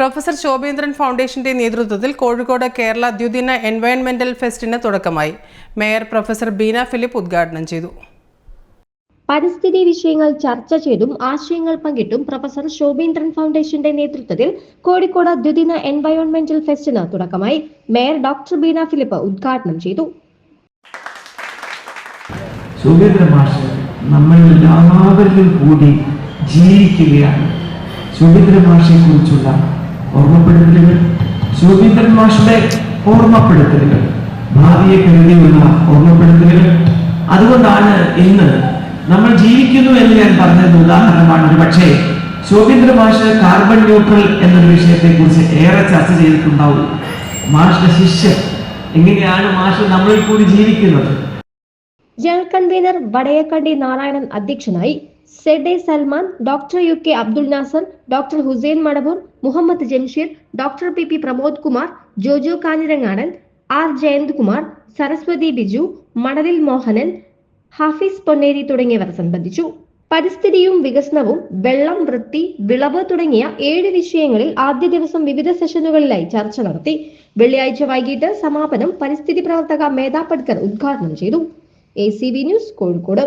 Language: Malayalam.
പ്രൊഫസർ ശോഭേന്ദ്രൻ ഫൗണ്ടേഷന്റെ നേതൃത്വത്തിൽ കോഴിക്കോട് കേരള ദ്വിദിന എൻവയൺമെന്റൽ ഫെസ്റ്റിന് തുടക്കമായി. മേയർ പ്രൊഫസർ ബീന ഫിലിപ്പ് ഉദ്ഘാടനം ചെയ്തു. പരിസ്ഥിതി വിഷയങ്ങൾ ചർച്ച ചെയ്തും ആശയങ്ങൾ പങ്കിട്ടും പ്രൊഫസർ ശോഭീന്ദ്രൻ ഫൗണ്ടേഷന്റെ നേതൃത്വത്തിൽ കോഴിക്കോട് ദ്വിദിന എൻവയോൺമെന്റൽ ഫെസ്റ്റിന് തുടക്കമായി മേയർ ഡോക്ടർ ബീന ഫിലിപ്പ് ഉദ്ഘാടനം ചെയ്തു. സുഭേന്ദ്ര മാഷ് നമ്മൾ എല്ലാവരിലും കൂടി ജീവിക്കുകയാണ്. സുഭേന്ദ്ര മാഷെ കുറിച്ചുള്ള ഓർമ്മപ്പെടുത്തലുകൾ സുഭേന്ദ്രൻ മാഷിന്റെ ഓർമ്മപ്പെടുത്തലുകൾ ഭാവിയെ കരുതിയുള്ള ഓർമ്മപ്പെടുത്തലുകൾ. അതുകൊണ്ടാണ് ഇന്ന് നമ്മൾ ജീവിക്കുന്നു എന്ന് ഞാൻ പറഞ്ഞത് ഉദാഹരണമാണ്. ഒരു പക്ഷേ ശോഭീന്ദ്ര മാഷ് കാർബൺ ന്യൂട്രൽ എന്നൊരു വിഷയത്തെ കുറിച്ച് ഏറെ ചർച്ച ചെയ്തിട്ടുണ്ടാവും. മാഷിന്റെ ശിഷ്യൻ എങ്ങനെയാണ് മാഷ് നമ്മളിൽ കൂടി ജീവിക്കുന്നത്? ജനറൽ കൺവീനർ വടയക്കണ്ടി നാരായണൻ അധ്യക്ഷനായി. സെഡെ Salman doctor U K Abdul Nasar doctor Hussain Madavoor Muhammad Jamsheer doctor P P Pramod Kumar Jojo Kanjirangadan R Jayanthkumar Saraswathi Biju Manalil Mohanan Hafis Ponneri തുടങ്ങിയവർ സംബന്ധിച്ചു. പരിസ്ഥിതിയും വികസനവും വെള്ളം വൃത്തി വിളവ് തുടങ്ങിയ ഏഴ് വിഷയങ്ങളിൽ ആദ്യ ദിവസം വിവിധ സെഷനുകളിലായി ചർച്ച നടത്തി. വെള്ളിയാഴ്ച വൈകിട്ട് സമാപനം പരിസ്ഥിതി പ്രവർത്തക മേധാ പട്കർ ഉദ്ഘാടനം ചെയ്തു. A news Kozhikode.